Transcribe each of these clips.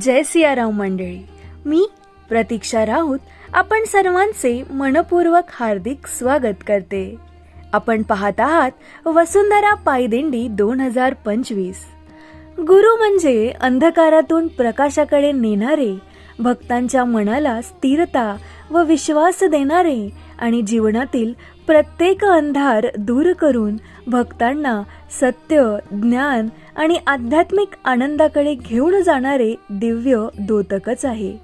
जय सियाराम मंडळी. मी प्रतीक्षा राऊत आपण सर्वांचे मनपूर्वक हार्दिक स्वागत करते. आपण पाहत आहात वसुंधरा पायदिंडी दोन हजार पंचवीस. गुरु म्हणजे अंधकारातून प्रकाशाकडे नेणारे भक्तांच्या मनाला स्थिरता व विश्वास देणारे आणि जीवनातील प्रत्येक अंधार दूर करून भक्तांना सत्य ज्ञान आणि आध्यात्मिक आनंदाकडे घेऊन जाणारे दिव्य दोतकच आहे.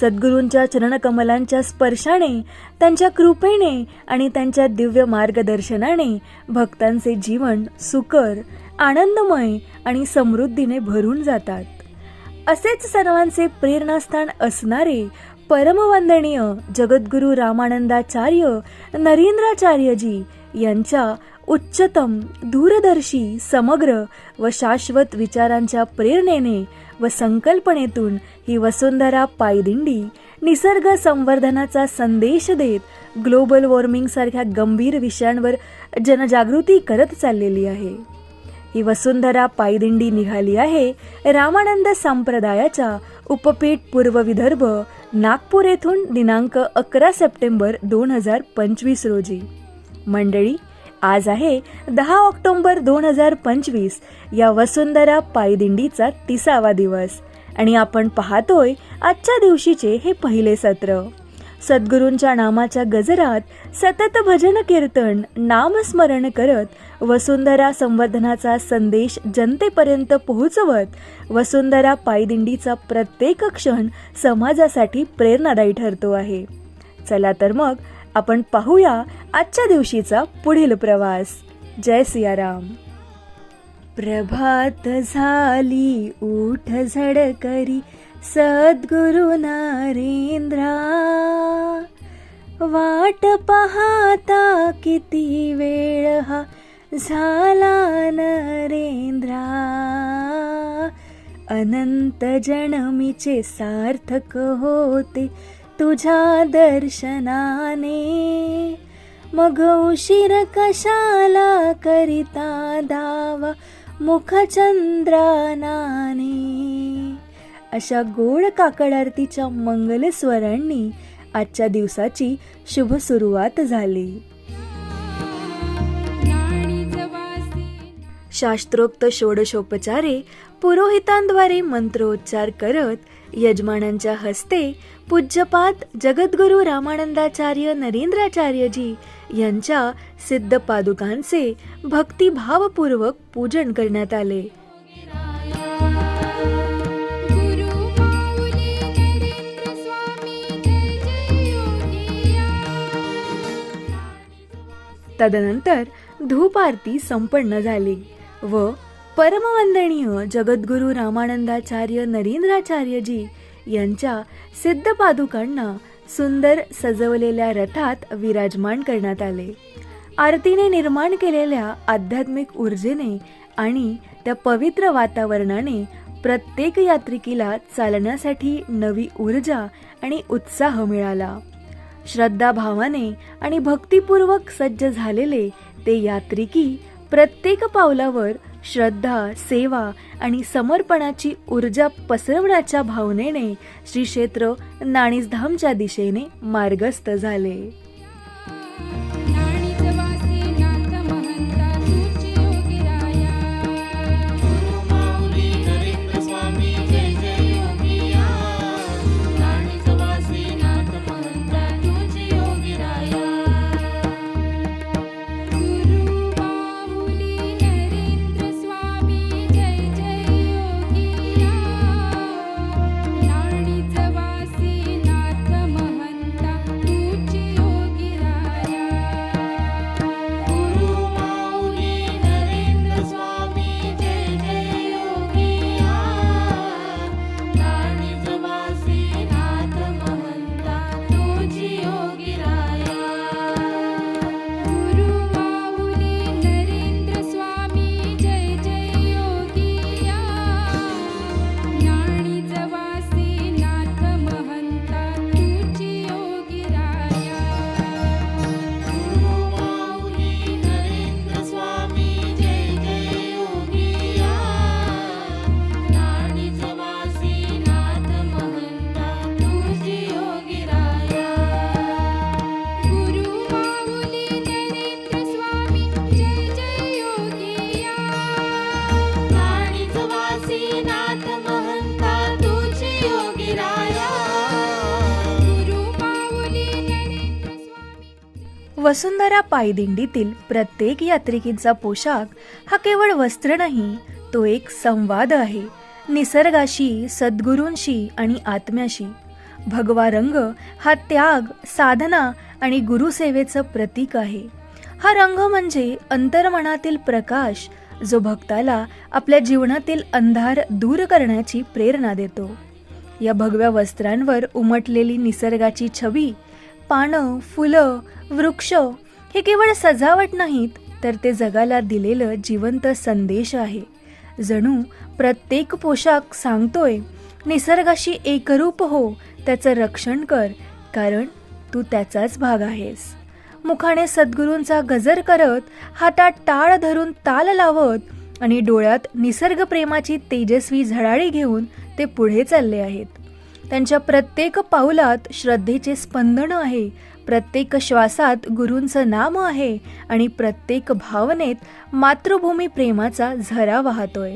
सद्गुरूंच्या चरणकमलांच्या स्पर्शाने त्यांच्या कृपेने आणि त्यांच्या दिव्य मार्गदर्शनाने भक्तांचे जीवन सुकर आनंदमय आणि समृद्धीने भरून जातात. असेच सर्वांचे प्रेरणास्थान असणारे परमवंदनीय जगद्गुरु रामानंदाचार्य नरेंद्राचार्यजी यांच्या उच्चतम दूरदर्शी समग्र व शाश्वत विचारांच्या प्रेरणेने व संकल्पनेतून ही वसुंधरा पायदिंडी निसर्ग संवर्धनाचा संदेश देत ग्लोबल वॉर्मिंगसारख्या गंभीर विषयांवर जनजागृती करत चाललेली आहे. ही वसुंधरा पायदिंडी निघाली आहे रामानंद संप्रदायाच्या उपपीठ पूर्व विदर्भ नागपूर येथून दिनांक अकरा सप्टेंबर दोन हजार पंचवीस रोजी. मंडळी आज आहे दहा ऑक्टोंबर दोन हजार पंचवीस. या वसुंधरा पायदिंडीचा तिसावा दिवस. आणि आपण पाहतोय आजच्या दिवशीचे हे पहिले सत्र. सद्गुरूंच्या नामाच्या गजरात सतत भजन कीर्तन नामस्मरण करत वसुंधरा संवर्धनाचा संदेश जनतेपर्यंत पोहोचवत वसुंधरा पायदिंडीचा प्रत्येक क्षण समाजासाठी प्रेरणादायी ठरतो आहे. चला तर मग आपण पाहूया आजच्या दिवशीचा पुढील प्रवास. जय सियाराम. प्रभात झाली उठ झडकरी सद्गुरु नरेंद्रा. वाट पाहता किती वेळ हा झाला नरेंद्रा. अनंत जन्मीचे सार्थक होते तुझ्या दर्शनाने. मग उशीर कशाला करिता दावा? मुखचंद्रानाने. अशा गोड काकड आरतीच्या आजच्या दिवसाची शुभ सुरुवात झाली. शास्त्रोक्त षोडशोपचारे पुरोहितांद्वारे मंत्रोच्चार करत यजमानांच्या हस्ते पूज्यपाद जगद्गुरू रामानंदाचार्य नरेंद्राचार्यजी यांच्या सिद्ध पादुकांचे भक्तिभावपूर्वक पूजन करण्यात आले. तदनंतर धूप आरती संपन्न झाली व परमवंदनीय जगद्गुरू रामानंदाचार्य नरेंद्राचार्यजी यांच्या सिद्ध पादुकांना सुंदर सजवलेल्या रथात विराजमान करण्यात आले. आरतीने निर्माण केलेल्या आध्यात्मिक ऊर्जेने आणि त्या पवित्र वातावरणाने प्रत्येक यात्रिकीला चालण्यासाठी नवी ऊर्जा आणि उत्साह मिळाला. श्रद्धाभावाने आणि भक्तिपूर्वक सज्ज झालेले ते यात्रिकी प्रत्येक पावलावर श्रद्धा सेवा आणि समर्पणाची ऊर्जा पसरवण्याच्या भावनेने श्री क्षेत्र नाणीसधामच्या दिशेने मार्गस्थ झाले. वसुंधरा पायदिंडीतील प्रत्येक यात्रिकींचा पोशाख हा केवळ वस्त्र नाही तो एक संवाद आहे निसर्गाशी सद्गुरूंशी आणि आत्म्याशी. भगवा रंग हा त्याग साधना आणि गुरुसेवेचं प्रतीक आहे. हा रंग म्हणजे अंतर्मनातील प्रकाश जो भक्ताला आपल्या जीवनातील अंधार दूर करण्याची प्रेरणा देतो. या भगव्या वस्त्रांवर उमटलेली निसर्गाची छवी पानं फुलं वृक्ष हे केवळ सजावट नाहीत तर ते जगाला दिलेलं जिवंत संदेश आहे. जणू प्रत्येक पोशाख सांगतोय निसर्गाशी एकरूप हो त्याचं रक्षण कर कारण तू त्याचाच भाग आहेस. मुखाने सद्गुरूंचा गजर करत हातात टाळ धरून ताल लावत आणि डोळ्यात निसर्गप्रेमाची तेजस्वी झळाळी घेऊन ते पुढे चालले आहेत. त्यांच्या प्रत्येक पाऊलात श्रद्धेचे स्पंदन आहे. प्रत्येक श्वासात गुरूंचं नाम आहे आणि प्रत्येक भावनेत मातृभूमी प्रेमाचा झरा वाहतोय.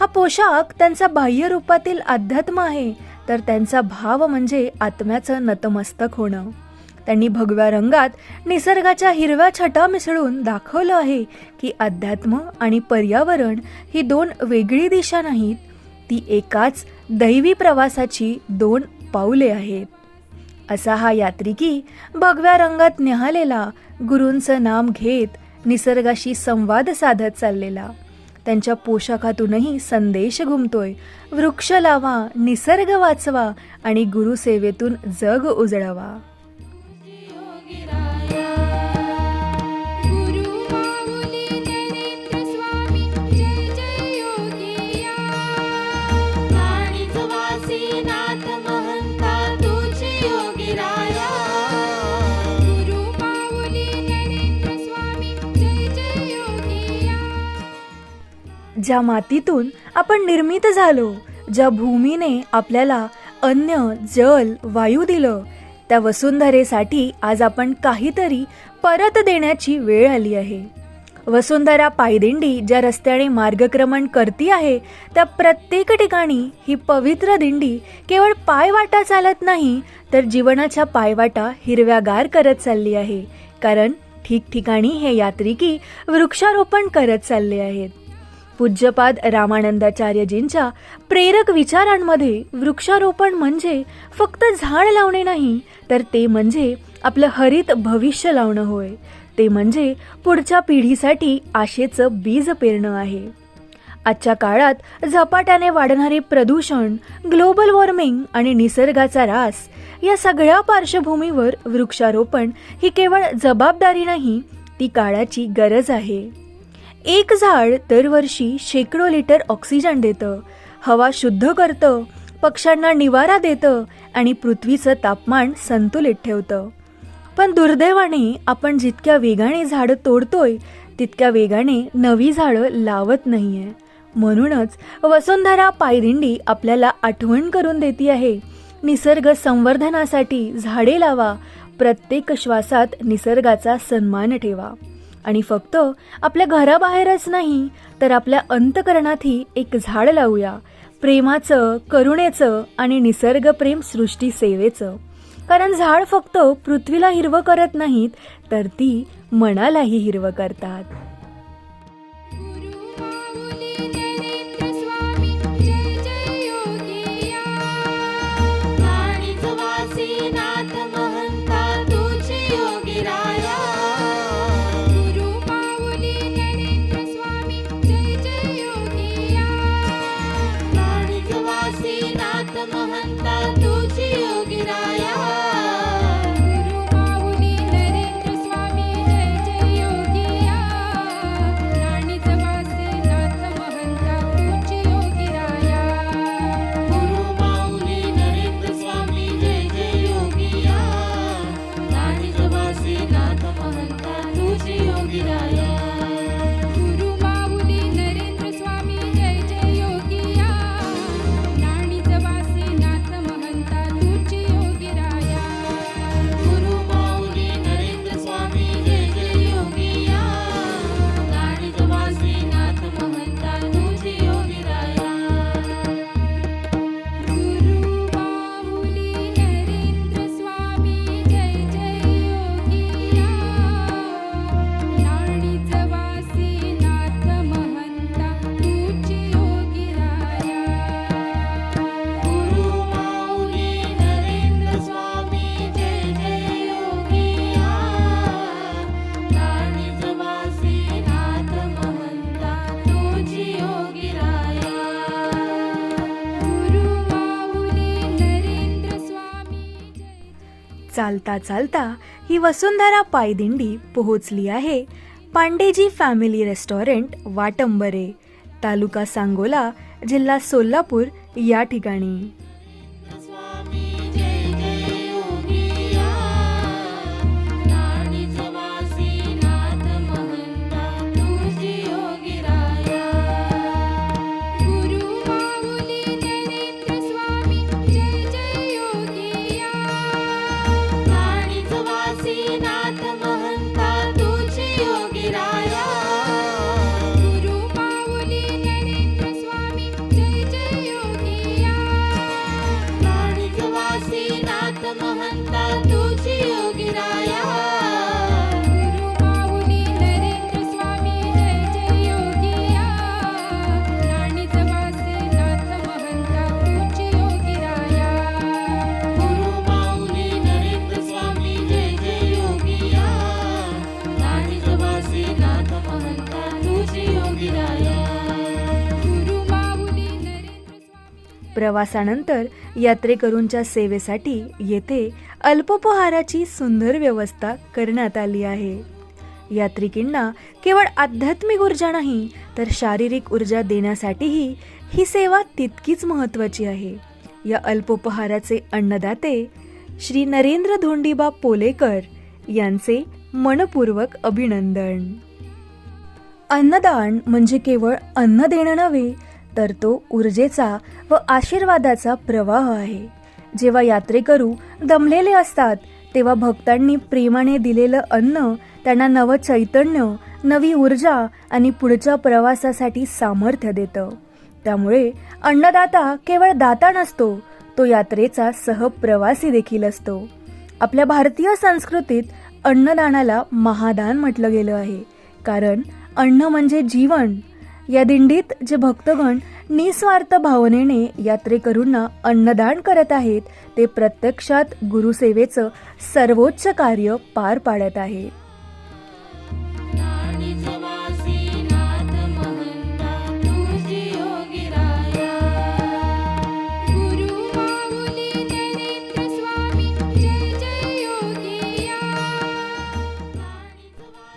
हा पोशाख त्यांचा बाह्य रूपातील अध्यात्म आहे तर त्यांचा भाव म्हणजे आत्म्याचं नतमस्तक होणं. त्यांनी भगव्या रंगात निसर्गाच्या हिरव्या छटा मिसळून दाखवलं आहे की अध्यात्म आणि पर्यावरण ही दोन वेगळी दिशा नाहीत ती एकाच दैवी प्रवासाची दोन पाऊले आहेत. असा हा यात्रिकी भगव्या रंगात निहालेला गुरूंचं नाम घेत निसर्गाशी संवाद साधत चाललेला. त्यांच्या पोशाखातूनही संदेश घुमतोय. वृक्ष लावा निसर्ग वाचवा आणि गुरुसेवेतून जग उजळवा. ज्या मातीतून आपण निर्मित झालो ज्या भूमीने आपल्याला अन्न जल वायू दिलं त्या वसुंधरेसाठी आज आपण काहीतरी परत देण्याची वेळ आली आहे. वसुंधरा पायदिंडी ज्या रस्त्याने मार्गक्रमण करती आहे त्या प्रत्येक ठिकाणी ही पवित्र दिंडी केवळ पायवाटा चालत नाही तर जीवनाच्या पायवाटा हिरव्यागार करत चालली आहे. कारण ठिकठिकाणी हे यात्रिकी वृक्षारोपण करत चालले आहेत. पूज्यपाद रामानंदाचार्यजींच्या प्रेरक विचारांमध्ये वृक्षारोपण म्हणजे फक्त झाड लावणे नाही तर ते म्हणजे आपलं हरित भविष्य लावणं होय. ते म्हणजे पुढच्या पिढीसाठी आशेचं बीज पेरणं आहे. आजच्या काळात झपाट्याने वाढणारे प्रदूषण ग्लोबल वॉर्मिंग आणि निसर्गाचा ऱ्हास या सगळ्या पार्श्वभूमीवर वृक्षारोपण ही केवळ जबाबदारी नाही ती काळाची गरज आहे. एक झाड दरवर्षी शेकडो लिटर ऑक्सिजन देतं. हवा शुद्ध करतं पक्ष्यांना निवारा देतं आणि पृथ्वीचं तापमान संतुलित ठेवतं. पण दुर्दैवाने आपण जितक्या वेगाने झाडं तोडतोय तितक्या वेगाने नवी झाडं लावत नाही आहे म्हणूनच वसुंधरा पायदिंडी आपल्याला आठवण करून देते आहे. निसर्ग संवर्धनासाठी झाडे लावा प्रत्येक श्वासात निसर्गाचा सन्मान ठेवा. आणि फक्त आपल्या घराबाहेरच नाही तर आपल्या अंतकरणातही एक झाड लावूया. प्रेमाचं करुणेचं आणि निसर्गप्रेम सृष्टी सेवेचं. कारण झाड फक्त पृथ्वीला हिरवं करत नाहीत तर ती मनालाही हिरवं करतात. नाथ चालता चालता ही वसुंधरा पायदिंडी पोहोचली आहे. पांडेजी फॅमिली रेस्टॉरंट वाटंबरे तालुका सांगोला जिल्हा सोलापूर या ठिकाणी. प्रवासानंतर यात्रेकरूंच्या सेवेसाठी येथे अल्पोपहाराची सुंदर व्यवस्था करण्यात आली आहे. यात्रिकींना केवळ आध्यात्मिक ऊर्जा नाही तर शारीरिक ऊर्जा देण्यासाठीही ही सेवा तितकीच महत्त्वाची आहे. या अल्पोपहाराचे अन्नदाते श्री नरेंद्र धोंडीबा पोलेकर यांचे मनपूर्वक अभिनंदन. अन्नदान म्हणजे केवळ अन्न देणं नव्हे तर तो ऊर्जेचा व आशीर्वादाचा प्रवाह आहे. जेव्हा यात्रेकरू दमलेले असतात तेव्हा भक्तांनी प्रेमाने दिलेलं अन्न त्यांना नवं चैतन्य नवी ऊर्जा आणि पुढच्या प्रवासासाठी सामर्थ्य देतं. त्यामुळे अन्नदाता केवळ दाता नसतो तो यात्रेचा सहप्रवासी देखील असतो. आपल्या भारतीय संस्कृतीत अन्नदानाला महादान म्हटलं गेलं आहे. कारण अन्न म्हणजे जीवन या दिंडीत जे भक्तगण निस्वार्थ भावनेने यात्रेकरूंना अन्नदान करत आहेत ते प्रत्यक्षात गुरुसेवेचं सर्वोच्च कार्य पार पाडत आहे.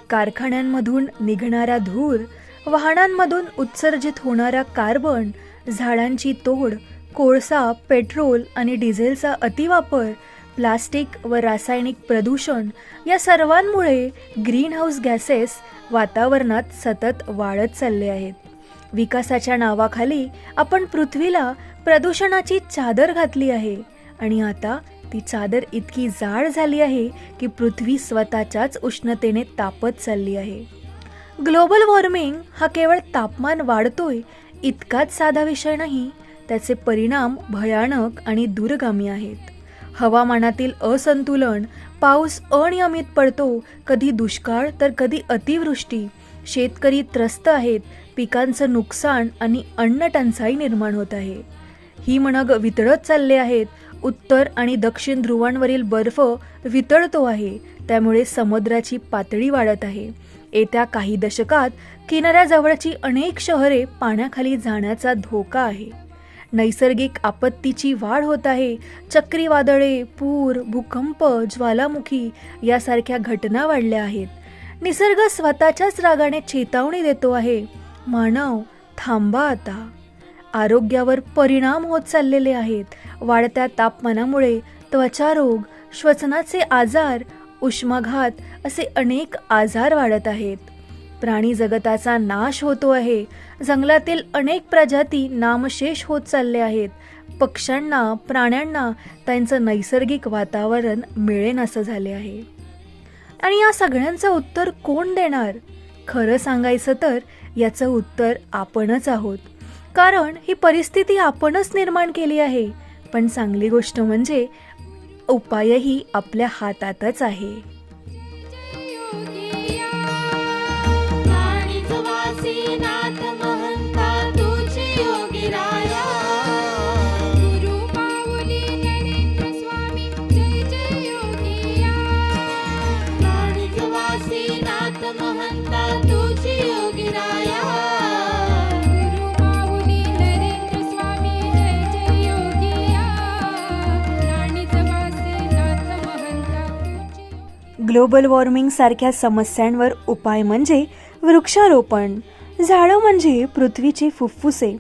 कारखान्यांमधून निघणारा धूर वाहनांमधून उत्सर्जित होणारा कार्बन झाडांची तोड कोळसा पेट्रोल आणि डिझेलचा अतिवापर प्लास्टिक व रासायनिक प्रदूषण या सर्वांमुळे ग्रीनहाऊस गॅसेस वातावरणात सतत वाढत चालले आहेत. विकासाच्या नावाखाली आपण पृथ्वीला प्रदूषणाची चादर घातली आहे आणि आता ती चादर इतकी जाड झाली आहे की पृथ्वी स्वतःच्याच उष्णतेने तापत चालली आहे. ग्लोबल वॉर्मिंग हा केवळ तापमान वाढतोय इतकाच साधा विषय नाही त्याचे परिणाम भयानक आणि दूरगामी आहेत. हवामानातील असंतुलन पाऊस अनियमित पडतो कधी दुष्काळ तर कधी अतिवृष्टी शेतकरी त्रस्त आहेत पिकांचं नुकसान आणि अन्न टंचाई निर्माण होत आहे. ही हिमनग वितळत चालले आहेत उत्तर आणि दक्षिण ध्रुवांवरील बर्फ वितळतो आहे त्यामुळे समुद्राची पातळी वाढत आहे. येत्या काही दशकात किनाऱ्याजवळची अनेक शहरे पाण्याखाली जाण्याचा धोका आहे. नैसर्गिक आपत्तीची वाढ होत आहे. चक्रीवादळे पूर भूकंप ज्वालामुखी यासारख्या घटना वाढल्या आहेत. निसर्ग स्वतःच्याच रागाने चेतावणी देतो आहे. मानव थांबा आता. आरोग्यावर परिणाम होत चाललेले आहेत. वाढत्या तापमानामुळे त्वचारोग श्वसनाचे आजार उष्माघात असे अनेक आजार वाढत आहेत. प्राणी जगताचा नाश होतो आहे. जंगलातील अनेक प्रजाती नामशेष होत चालले आहेत. पक्ष्यांना प्राण्यांना त्यांचं नैसर्गिक वातावरण मिळेन असं झाले आहे. आणि या सगळ्यांचं उत्तर कोण देणार? खरं सांगायचं तर याचं उत्तर आपणच आहोत. कारण ही परिस्थिती आपणच निर्माण केली आहे. पण चांगली गोष्ट म्हणजे उपायही आपल्या हातातच आहे. ग्लोबल वॉर्मिंगसारख्या समस्यांवर उपाय म्हणजे वृक्षारोपण. झाडं म्हणजे पृथ्वीची फुफ्फुसे.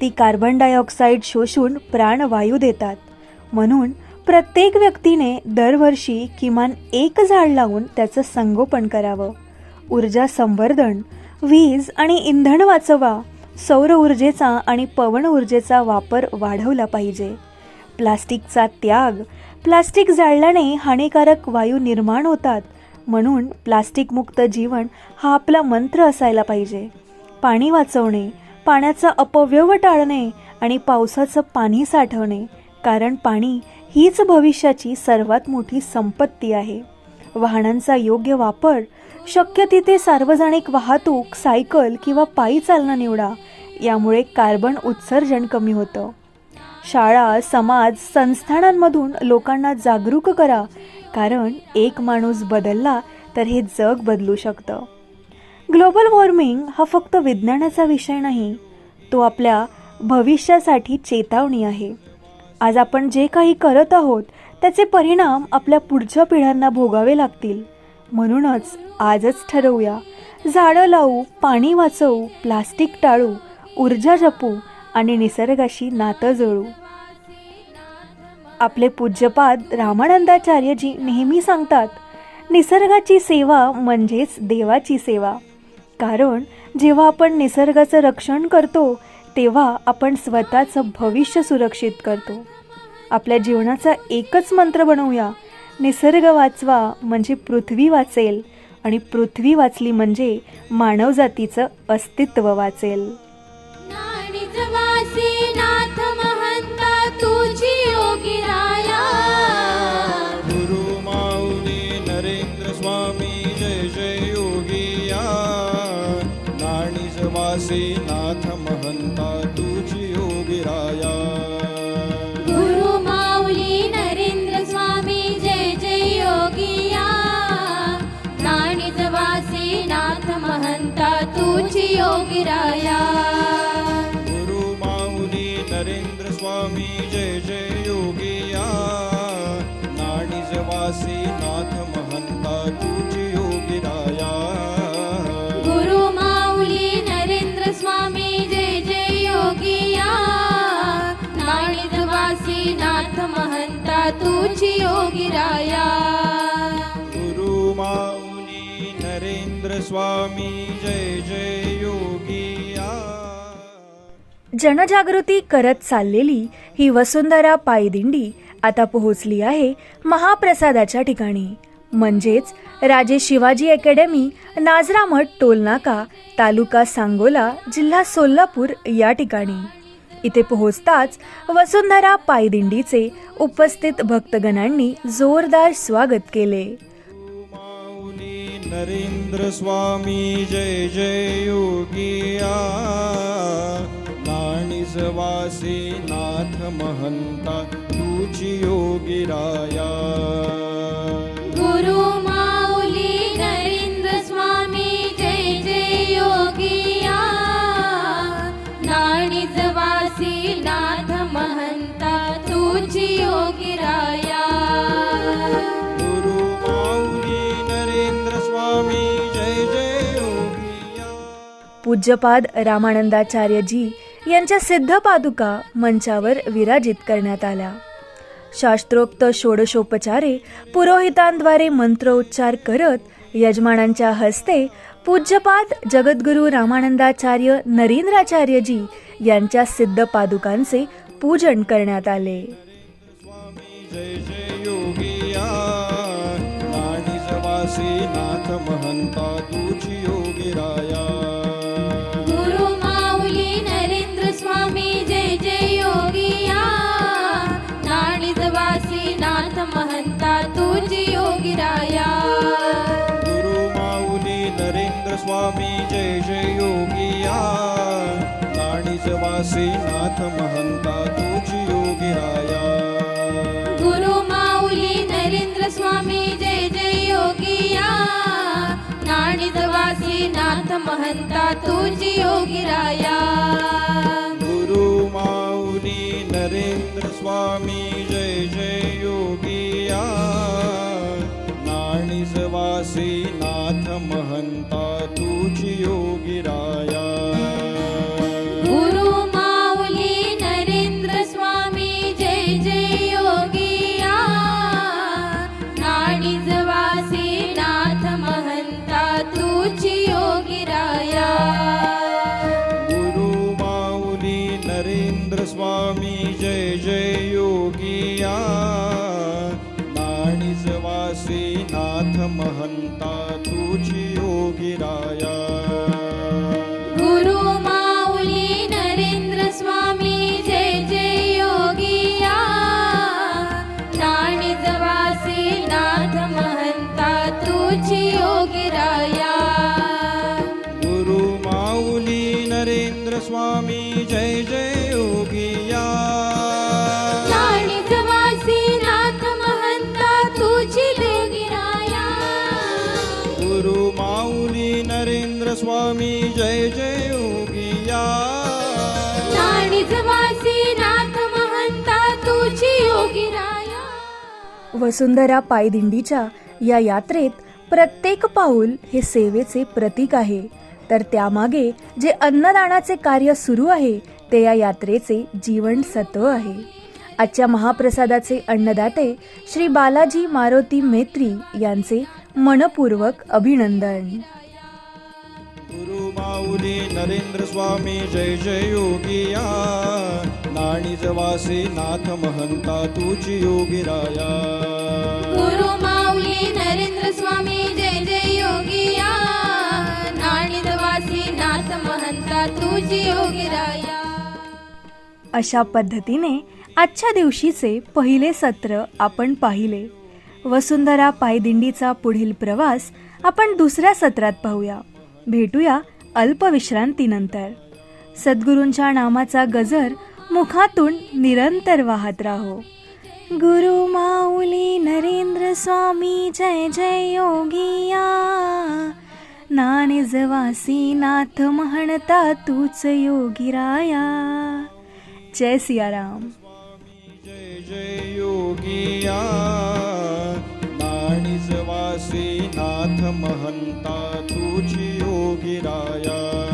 ती कार्बन डायऑक्साईड शोषून प्राणवायू देतात. म्हणून प्रत्येक व्यक्तीने दरवर्षी किमान एक झाड लावून त्याचं संगोपन करावं. ऊर्जा संवर्धन वीज आणि इंधन वाचवा सौर ऊर्जेचा आणि पवन ऊर्जेचा वापर वाढवला पाहिजे. प्लास्टिकचा त्याग प्लास्टिक जाळल्याने हानिकारक वायू निर्माण होतात. म्हणून प्लास्टिकमुक्त जीवन हा आपला मंत्र असायला पाहिजे. पाणी वाचवणे पाण्याचा अपव्यव टाळणे आणि पावसाचं पाणी साठवणे कारण पाणी हीच भविष्याची सर्वात मोठी संपत्ती आहे. वाहनांचा योग्य वापर शक्य तिथे सार्वजनिक वाहतूक सायकल किंवा पायी चालणं निवडा यामुळे कार्बन उत्सर्जन कमी होतं. शाळा समाज संस्थानांमधून लोकांना जागरूक करा. कारण एक माणूस बदलला तर हे जग बदलू शकतं. ग्लोबल वॉर्मिंग हा फक्त विज्ञानाचा विषय नाही तो आपल्या भविष्यासाठी चेतावणी आहे. आज आपण जे काही करत आहोत त्याचे परिणाम आपल्या पुढच्या पिढ्यांना भोगावे लागतील. म्हणूनच आजच ठरवूया. झाडं लावू पाणी वाचवू प्लास्टिक टाळू ऊर्जा जपू आणि निसर्गाशी नातं जुळू आपले पूज्यपाद रामानंदाचार्यजी नेहमी सांगतात निसर्गाची सेवा म्हणजेच देवाची सेवा. कारण जेव्हा आपण निसर्गाचं रक्षण करतो तेव्हा आपण स्वतःचं भविष्य सुरक्षित करतो. आपल्या जीवनाचा एकच मंत्र बनवूया निसर्ग वाचवा म्हणजे पृथ्वी वाचेल आणि पृथ्वी वाचली म्हणजे मानवजातीचं अस्तित्व वाचेल. तुझी योगी राया गुरु माऊली नरेंद्र स्वामी जय जय योगिया। नाणीज वासी नाथ महंता तुझी योगी राया गुरु माऊली नरेंद्र स्वामी जय जय योगिया। नाणीज वासी नाथ महंता तुझी योगी राया गुरु माऊली नरेंद्र स्वामी जय जनजागृती करत चाललेली ही वसुंधरा पायदिंडी आता पोहोचली आहे महाप्रसादाच्या ठिकाणी. म्हणजेच राजे शिवाजी अकॅडमी नाजरामठ टोलनाका तालुका सांगोला जिल्हा सोलापूर या ठिकाणी. इथे पोहोचताच वसुंधरा पायदिंडीचे उपस्थित भक्तगणांनी जोरदार स्वागत केले. नरेंद्र स्वामी जय जय योगिया. नाणीज वासी नाथ महंता तुझी योगी राया। गुरु माऊली नरेंद्र स्वामी जय जय योगिया नाणीज वासी नाथ महंता तुझी योगी राया। गुरु माऊली नरेंद्र स्वामी जय जय योगिया पूज्यपाद रामानंदाचार्यजी यांच्या सिद्ध पादुका मंचावर विराजित करण्यात आल्या. शास्त्रोक्त षोडशोपचारे पुरोहितांद्वारे मंत्रोच्चार करत यजमानांच्या हस्ते पूज्यपाद जगद्गुरू रामानंदाचार्य नरेंद्राचार्यजी यांच्या सिद्ध पादुकांचे पूजन करण्यात आले. नाथ महंता तुझी योगी राया नाणीज नाथ महंता तुझी योगी राया। गुरु माऊली नरेंद्र स्वामी जय जय योगिया नाणीज वासी नाथ महंता तुझी योगी राया। महंता तुझी योगी राया. वसुंधरा पायदिंडीच्या या यात्रेत प्रत्येक पाऊल हे सेवेचे प्रतीक आहे. तर त्यामागे जे अन्नदानाचे कार्य सुरू आहे ते या यात्रेचे जीवन सत्व आहे. आजच्या महाप्रसादाचे अन्नदाते श्री बालाजी मारुती मेत्री यांचे मनपूर्वक अभिनंदन. माऊली नरेंद्र स्वामी जय जय योगिया. नाणीज वासी नाथ महंता तुझी योगिराया गुरु माऊली नरेंद्र स्वामी जय जय योगिया. नाणीद वासी नाथ महंता तुझी योगिराया अशा पद्धतीने आजच्या दिवशीचे पहिले सत्र आपण पाहिले. वसुंधरा पायदिंडीचा पुढील प्रवास आपण दुसऱ्या सत्रात पाहूया. भेटूया अल्पविश्रांतीनंतर सद्गुरूंच्या नामाचा गजर मुखातून निरंतर वाहत राहो. गुरु माऊली नरेंद्र स्वामी जय जय योगिया. नानिजवासी नाथ म्हणता तूच योगिराया. जय सियाराम. जय जय योगिया. नाथ महंता तुझी गिराया